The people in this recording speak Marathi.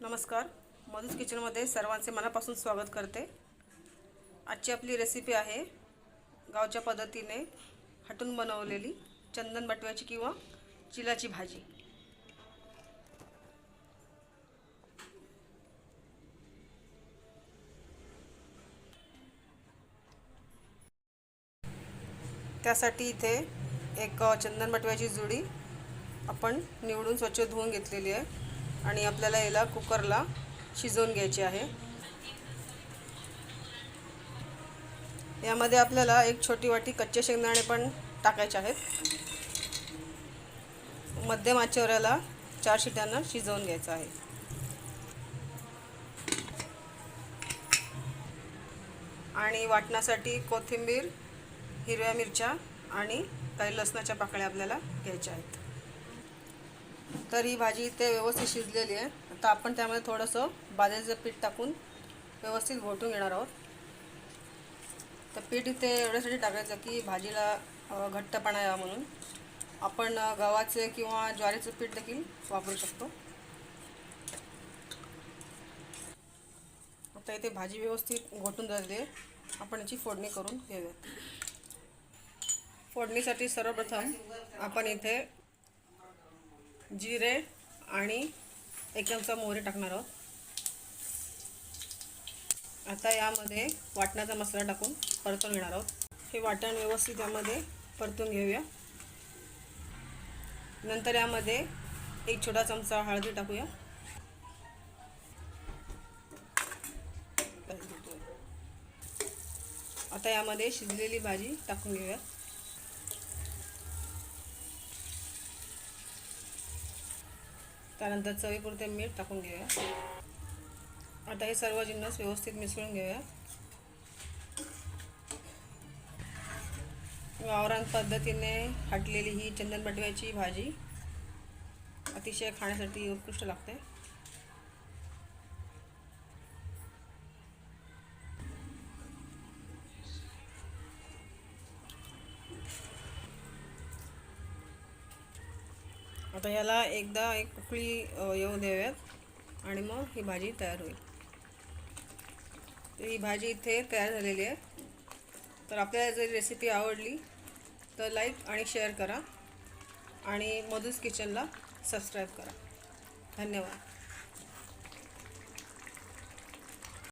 नमस्कार. मधुस किचनमध्ये सर्वांचे मनापासून स्वागत करते. आजची आपली रेसिपी आहे गावच्या पद्धतीने हटून बनवलेली चंदन बटव्याची किंवा चिलाची भाजी. त्यासाठी इथे एक चंदन बटव्याची जुडी आपण निवडून स्वच्छ धुवून घेतलेली आहे. आणि आपल्याला याला कुकरला शिजवून घ्यायची आहे. यामध्ये आपल्याला एक छोटी वाटी कच्चे शेंगदाणे पण टाकायचे आहेत. मध्यम आचेवर याला चार शिट्यांना शिजवून घ्यायचं आहे. आणि वाटण्यासाठी कोथिंबीर हिरव्या मिरच्या आणि काही लसणाच्या पाकळ्या आपल्याला घ्यायच्या आहेत. तर ही भाजी इथे व्यवस्थित शिजलेली आहे. आता आपण त्यामध्ये थोडंसं बाजरीचं पीठ टाकून व्यवस्थित घोटून घेणार आहोत. तर पीठ इथे एवढ्यासाठी टाकायचं की भाजीला घट्टपणा यावा म्हणून. आपण गव्हाचे किंवा ज्वारीचं पीठ देखील वापरू शकतो. आता इथे भाजी व्यवस्थित घोटून झाली आहे. आपण याची फोडणी करून घेऊयात. फोडणीसाठी सर्वप्रथम आपण इथे जिरे आणि एक चमचा मोहरी टाकणार आहोत. आता यामध्ये वाटणाचा मसाला टाकून परतून घेणार आहोत. हे वाटण व्यवस्थित यामध्ये परतून घेऊया. नंतर यामध्ये एक छोटा चमचा हळदी टाकूया. आता यामध्ये शिजलेली भाजी टाकून घेऊया. त्यानंतर चवीपुरते मीठ टाकून घेऊया. आता हे सर्व जिन्नस व्यवस्थित मिसळून घेऊया. वावरान पद्धतीने हटलेली ही चंदन बटव्याची भाजी अतिशय खाण्यासाठी उत्कृष्ट लागते. आता ह्याला एकदा एक उकळी येऊ देऊयात. आणि मग ही भाजी तयार होईल. तर ही भाजी इथे तयार झालेली आहे. तर आपल्याला जर रेसिपी आवडली तर लाईक आणि शेअर करा. आणि मधूस किचनला सबस्क्राईब करा. धन्यवाद.